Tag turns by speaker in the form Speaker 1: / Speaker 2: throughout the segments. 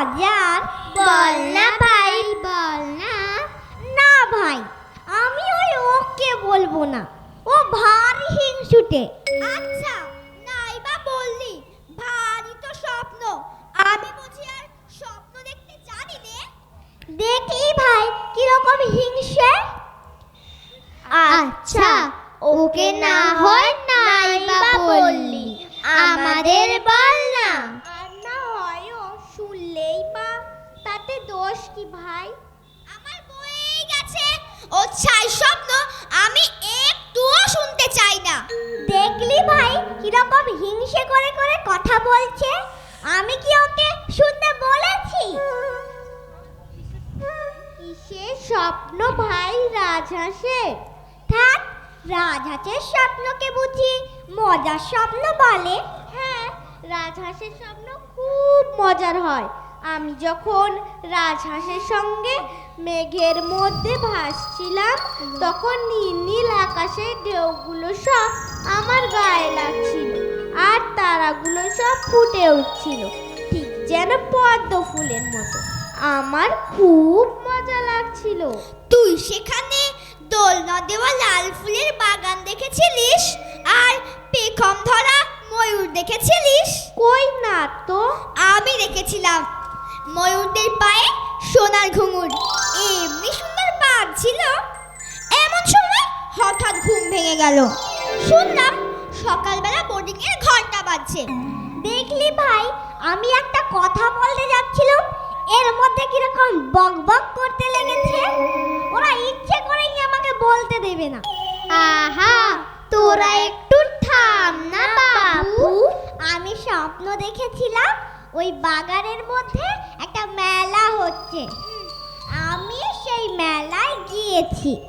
Speaker 1: হাজার
Speaker 2: বল না ভাই, বল না।
Speaker 1: না ভাই, আমি ওই ওকে বলব না। ও ভারী হিংসুটে।
Speaker 2: আচ্ছা নাই বা বললি, ভারী তো স্বপ্ন। আমি বুঝি আর স্বপ্ন দেখতে জানি নে।
Speaker 1: দেখলি ভাই, কীরকম হিংসে।
Speaker 2: আচ্ছা ওকে না হয় নাই বা বললি, আমাদের বল না।
Speaker 1: কি ভাই?
Speaker 2: আমার বই গেছে। ও ছাই স্বপ্ন আমি একটুও শুনতে চাই না।
Speaker 1: দেখলি ভাই কীরকম হিংসে করে করে কথা বলছে? আমি কি ওকে শুনতে বলেছি? কিসের স্বপ্ন ভাই রাজহাঁসের? থাক রাজহাঁসের স্বপ্নকে বুঝি মজার স্বপ্ন বলে। হ্যাঁ রাজহাঁসের স্বপ্ন খুব মজার হয়। আমি যখন রাজহাঁসের সঙ্গে মেঘের মধ্যে ভাসছিলাম তখন নীল নীল আকাশের ঢেউগুলো সব আমার গায়ে লাগছিল আর তারাগুলো সব ফুটে উঠছিল। ঠিক যেন পদ্ম ফুলের মতো। আমার খুব মজা লাগছিল।
Speaker 2: তুই সেখানে দোলনা দেওয়া লাল ফুলের বাগান দেখেছিলিস? আর পেখম ধরা ময়ূর দেখেছিলিস?
Speaker 1: কই না তো?
Speaker 2: আমি দেখেছিলাম। ময়ূরদের পায়ে সোনার ঘুঙুর। এমনি সুন্দর ছিল। এমন সময় হঠাৎ ঘুম ভেঙে গেল। শুনলাম সকালবেলা বোর্ডিং এর ঘণ্টা বাজছে।
Speaker 1: দেখলি ভাই, আমি একটা কথা বলতে যাচ্ছিলাম। এর মধ্যে কীরকম বক বক করতে লেগেছে। ওরা ইচ্ছে করেই আমাকে বলতে দেবে না।
Speaker 2: আহা, তোরা একটু থাম না বাবু।
Speaker 1: আমি স্বপ্ন দেখেছিলাম ওই বাগানের মধ্যে একটা মেলা হচ্ছে। আমি সেই মেলায় গিয়েছি।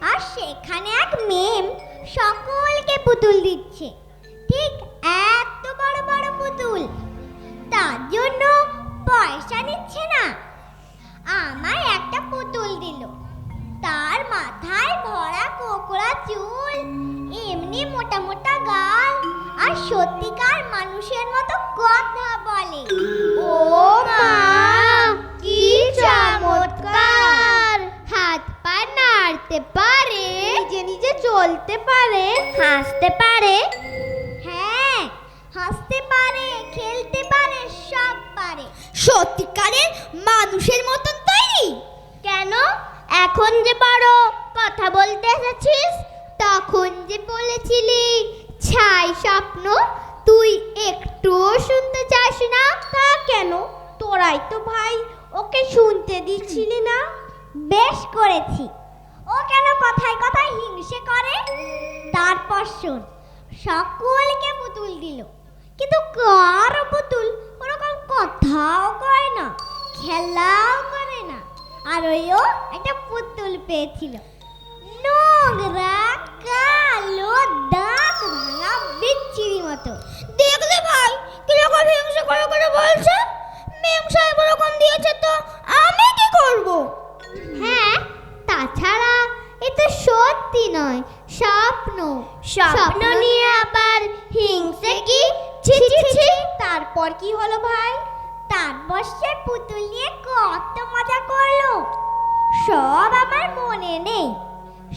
Speaker 1: আর সেখানে এক মেম সকলকে পুতুল দিচ্ছে। ঠিক এত বড় বড় পুতুল। তার জন্য পয়সা নিচ্ছে না। আমায় একটা পুতুল দিল। তার মাথায় ভরা কোকড়া চুল, এমনি মোটা মোটা গাল, আর সত্যিকার মানুষের মতো কথা
Speaker 2: ও মা কি চমৎকার। হাত পা নাড়তে পারে।
Speaker 1: নিজে নিজে চলতে পারে। হাসতে পারে। হ্যাঁ হাসতে পারে খেলতে পারে সব পারে।
Speaker 2: সত্যিকারের মানুষের মতন তৈরি।
Speaker 1: কেন? এখন যে বড় কথা বলতে এসেছিস
Speaker 2: তখন যে বলেছিলি ছাই স্বপ্ন তুই একটুও শুনতে চাস না?
Speaker 1: তা কেন? তোরাই তো ভাই, ওকে শুনতে দিচ্ছিলি না? বেশ করেছি। ও কেন কথায় কথায় হিংসে করে? তারপর শোন, সকলকে পুতুল দিল। কিন্তু কারও পুতুল? ওরকম কথাও কয় না, খেলাও করে না। আর ওইও একটা পুতুল পেয়েছিল। নোংরা কালো বিচ্ছিরি মতো।
Speaker 2: দেখলে ভাই কীরকম হিংসা করে করে বলছে? মেম সাহেব ওরকম দিয়েছে তো আমি কি করব? হ্যাঁ তাছাড়া এ তো সত্যি নয় স্বপ্ন।
Speaker 1: স্বপ্ন
Speaker 2: নিয়ে আবার হিংসে কি? ছি ছি ছি
Speaker 1: তারপর কি হলো ভাই? তারপর সে পুতুল নিয়ে কত মজা করল। সব আমার মনে নেই।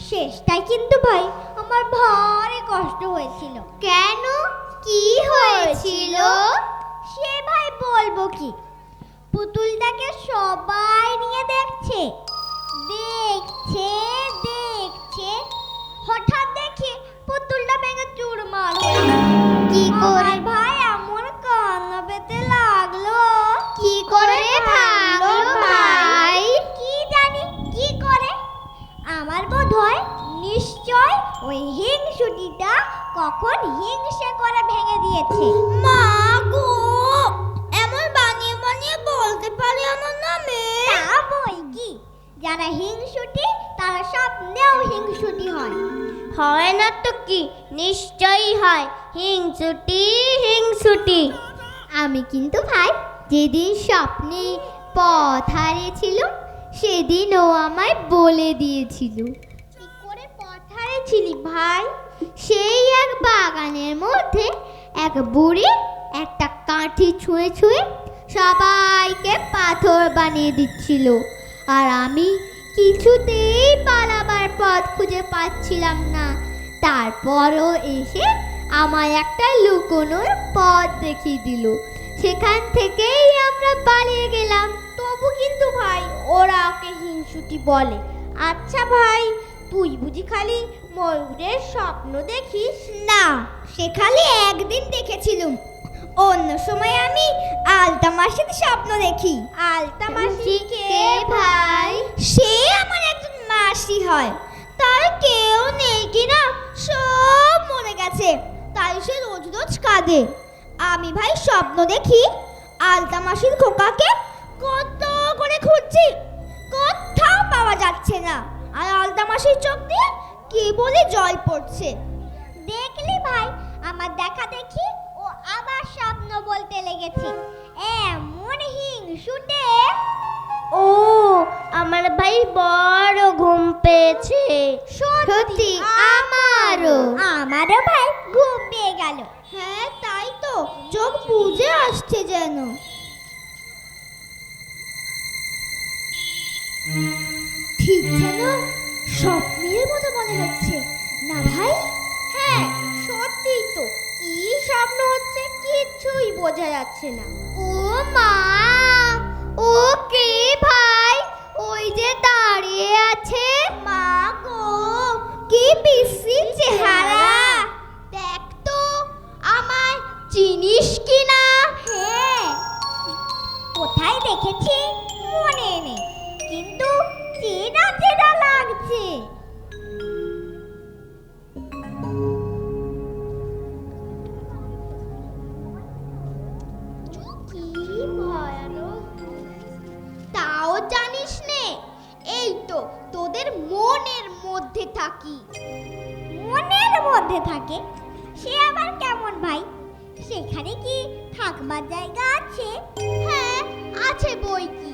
Speaker 1: শেষটাই কিন্তু ভাই আমার ভারী কষ্ট হয়েছিল।
Speaker 2: কেন? কি হয়েছিল?
Speaker 1: সে ভাই বলব কি? পুতুলটাকে সবাই নিয়ে দেখছে। দেখছে দেখছে। হঠাৎ দেখি পুতুলটা ভেঙে চুরমার
Speaker 2: কি? নিশ্চয়ই হয়। হিংসুটি হিংসুটি। আমি কিন্তু ভাই, যেদিন স্বপ্নে পথ হারিয়েছিল সেদিন ও আমায় বলে দিয়েছিল
Speaker 1: কি করে পথ হারিয়েছিলি ভাই?
Speaker 2: সেই এক বাগানের মধ্যে এক বুড়ি একটা কাঠি ছুঁয়ে ছুঁয়ে
Speaker 3: সবাইকে পাথর বানিয়ে দিচ্ছিল। আর আমি কিছুতেই পালাবার পথ খুঁজে পাচ্ছিলাম না। তারপরও এসে আমায় একটা লুকোনোর পথ দেখিয়ে দিল। সেখান থেকেই আমরা পালিয়ে গেলাম।
Speaker 1: তবু কিন্তু ভাই ওরা ওকে হিংসুটি বলে আচ্ছা ভাই তুই বুঝি খালি ময়ূরের স্বপ্ন দেখিস?
Speaker 2: না সে খালি একদিন দেখেছিলুম। অন্য সময় আমি আলতা মাসির স্বপ্ন দেখি।
Speaker 1: আলতা মাসি কে
Speaker 3: ভাই?
Speaker 2: সে আমার একজন মাসি হয়। তার কেউ নেই কি না সব মরে গেছে। তাই সে রোজ রোজ কাঁদে। আমি ভাই স্বপ্ন দেখি আলতা মাসির খোকাকে কত করে খুঁজছি, কোথাও পাওয়া যাচ্ছে না। আর আলতা মাসির চোখ দিয়ে কি বলে জল পড়ছে।
Speaker 1: দেখলি ভাই, আমার দেখা দেখি ও আবার স্বপ্ন বলতে লেগেছে। এমন হিংসুটে। ও, আমার ভাই বড়
Speaker 3: সত্যি আমারও।
Speaker 1: আমারও ভাই ঘুম পেয়ে গেল।
Speaker 2: হ্যাঁ তাই তো। চোখ বুঝে আসছে যেন। ঠিক যেন স্বপ্নের মতো মনে হচ্ছে। না ভাই?
Speaker 1: হ্যাঁ সত্যিই তো। কি স্বপ্ন হচ্ছে কিছুই বোঝা যাচ্ছে না।
Speaker 3: ও মা ও কে ভাই? ওই যে দাঁড়িয়ে
Speaker 2: চেহারা।
Speaker 3: দেখ তো, আমায় চিনিস কি না
Speaker 1: হ্যাঁ কোথায় দেখেছি? মনে নেই, কিন্তু চেনা চেনা লাগছে।
Speaker 3: জানিস নে, এই তো তোদের মনের মধ্যে থাকি।
Speaker 1: মনের মধ্যে থাকে। সে আবার কেমন ভাই? সেখানে কি থাকবার জায়গা আছে?
Speaker 3: হ্যাঁ আছে বই কি।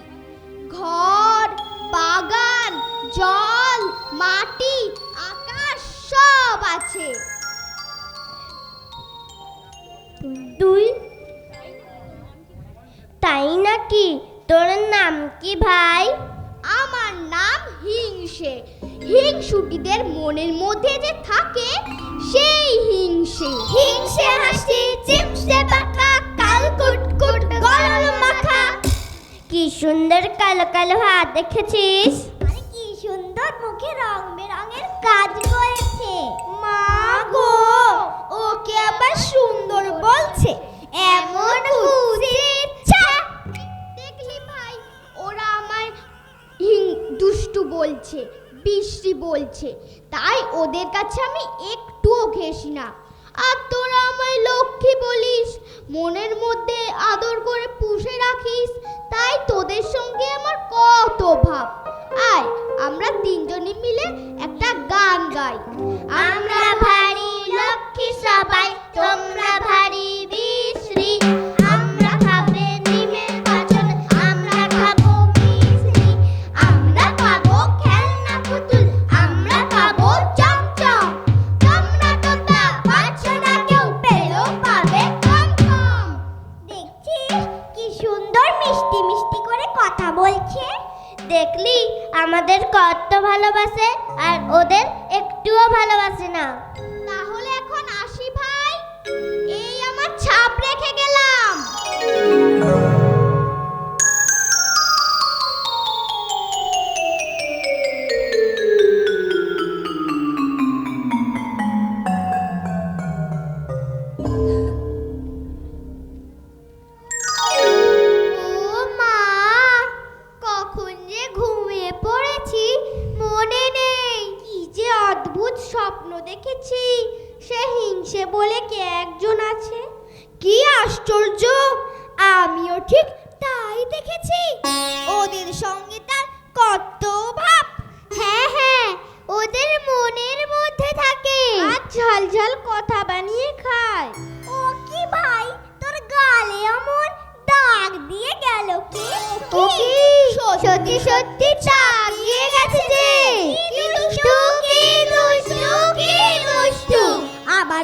Speaker 3: ঘর বাগান জল মাটি আকাশ সব আছে।
Speaker 1: দুই তাই নাকি? তোর নাম কি ভাই?
Speaker 3: আমার নাম হিংসে। হিংসুটিদের মনের মধ্যে যে থাকে, সেই হিংসে।
Speaker 2: হিংসে হাসি চিমসে বাঁকা কাল কুটকুট গরল মাখা।
Speaker 1: কি সুন্দর কালো কালো হাত দেখেছিস? আরে কি সুন্দর মুখে রং বেরঙের কাজ করেছে।
Speaker 2: মা গো, ওকে আবার সুন্দর বলছে। এমন ইচ্ছা
Speaker 3: দেখলি ভাই, ওরা আমায় হিং দুষ্টু বলছে। বিশ্রী বলছে। তাই ওদের কাছে আমি একটুও ঘেসি না। আর তোরা আমায় লক্ষ্মী বলিস, মনের মধ্যে আদর করে পুষে রাখিস, তাই তোদের সঙ্গে আমার কত ভাব। আয়, আমরা তিনজনে মিলে একটা গান গাই।
Speaker 1: আমরা ভারী লক্ষ্মী সবাই, তোমরা ভারী ভালোবাসে আর ওদের একটুও ভালোবাসে না।
Speaker 3: বলে কে একজন আছে?
Speaker 2: কি আশ্চর্য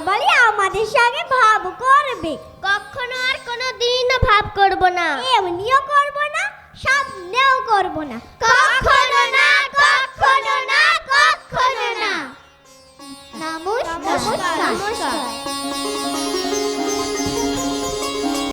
Speaker 1: বলে আমাদের সঙ্গে ভাব করবে।
Speaker 3: কখনো আর কোনো দিন ভাব
Speaker 1: ভাব করব না। এমনিও করব না সামনেও করব না। কখনো না কখনো না কখনো না।
Speaker 2: নমস্কার।
Speaker 1: নমস্কার।